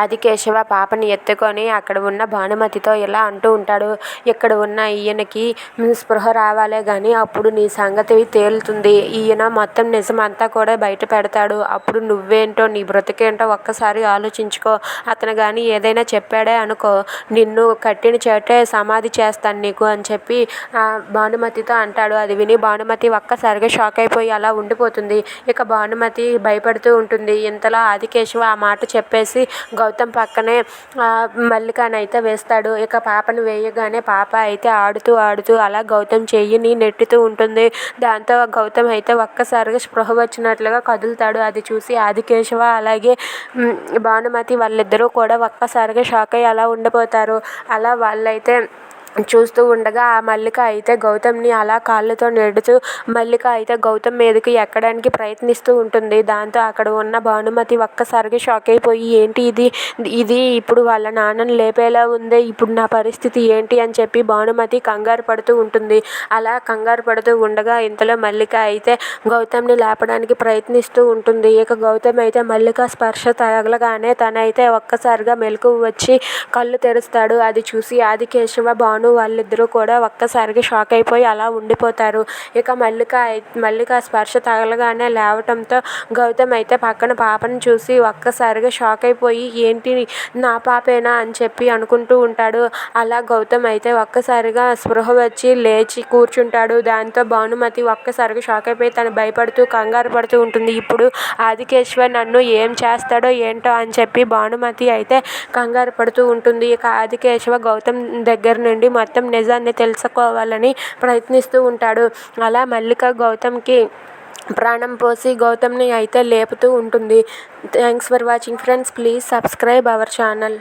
ఆదికేశవ పాపని ఎత్తుకొని అక్కడ ఉన్న భానుమతితో ఇలా అంటూ ఉంటాడు ఇక్కడ ఉన్న ఈయనకి స్పృహ రావాలే కానీ అప్పుడు నీ సంగతి తేలుతుంది. ఈయన మొత్తం నిజమంతా కూడా బయట పెడతాడు. అప్పుడు నువ్వేంటో నీ బ్రతికేంటో ఒక్కసారి ఆలోచించుకో. అతను కానీ ఏదైనా చెప్పాడే అనుకో. నిన్ను కట్టిన చేటే సమాధి చేస్తాను నీకు అని చెప్పి భానుమతితో అంటాడు. అది విని భానుమతి ఒక్కసారిగా షాక్ అయిపోయి అలా ఉండిపోతుంది. ఇక భానుమతి భయపడుతూ ఉంటుంది. ఇంతలో ఆదికేశవ ఆ మాట చెప్పేసి గౌతమ్ పక్కనే మల్లికనైతే వేస్తాడు. ఇక పాపను వేయగానే పాప అయితే ఆడుతూ ఆడుతూ అలా గౌతమ్ చెయ్యిని నెట్టుతూ ఉంటుంది. దాంతో గౌతమ్ అయితే ఒక్కసారిగా స్పృహ వచ్చినట్లుగా కదులుతాడు. అది చూసి ఆదికేశవ అలాగే భానుమతి వాళ్ళిద్దరూ కూడా ఒక్కసారిగా షాక్ అయ్యి అలా ఉండిపోతారు. అలా వాళ్ళైతే చూస్తూ ఉండగా ఆ మల్లిక అయితే గౌతమ్ని అలా కాళ్ళతో నెడుతూ మల్లిక అయితే గౌతమ్ మీదకి ఎక్కడానికి ప్రయత్నిస్తూ ఉంటుంది. దాంతో అక్కడ ఉన్న భానుమతి ఒక్కసారిగా షాక్ అయిపోయి ఏంటి ఇది? ఇది ఇప్పుడు వాళ్ళ నాన్నని లేపేలా ఉందే? ఇప్పుడు నా పరిస్థితి ఏంటి? అని చెప్పి భానుమతి కంగారు పడుతూ ఉంటుంది. అలా కంగారు పడుతూ ఉండగా ఇంతలో మల్లిక అయితే గౌతమ్ని లేపడానికి ప్రయత్నిస్తూ ఉంటుంది. ఇక గౌతమ్ అయితే మల్లిక స్పర్శ తగలగానే తనైతే ఒక్కసారిగా మెలకు వచ్చి కళ్ళు తెరుస్తాడు. అది చూసి ఆదికేశవ భాను భాను వాళ్ళిద్దరూ కూడా ఒక్కసారిగా షాక్ అయిపోయి అలా ఉండిపోతారు. ఇక మల్లిక మల్లిక స్పర్శ తగలగానే లేవటంతో గౌతమ్ అయితే పక్కన పాపను చూసి ఒక్కసారిగా షాక్ అయిపోయి ఏంటి నా పాపేనా? అని చెప్పి అనుకుంటూ ఉంటాడు. అలా గౌతమ్ అయితే ఒక్కసారిగా స్పృహ వచ్చి లేచి కూర్చుంటాడు. దాంతో భానుమతి ఒక్కసారిగా షాక్ అయిపోయి తను భయపడుతూ కంగారు పడుతూ ఉంటుంది. ఇప్పుడు ఆదికేశ్వర్ నన్ను ఏం చేస్తాడో ఏంటో? అని చెప్పి భానుమతి అయితే కంగారు పడుతూ ఉంటుంది. ఇక ఆదికేశవ గౌతమ్ దగ్గర నుండి మొత్తం నిజాన్ని తెలుసుకోవాలని ప్రయత్నిస్తూ ఉంటాడు. అలా మల్లిక గౌతమ్కి ప్రాణం పోసి గౌతమ్ని అయితే లేపుతూ ఉంటుంది. Thanks for watching friends please subscribe our channel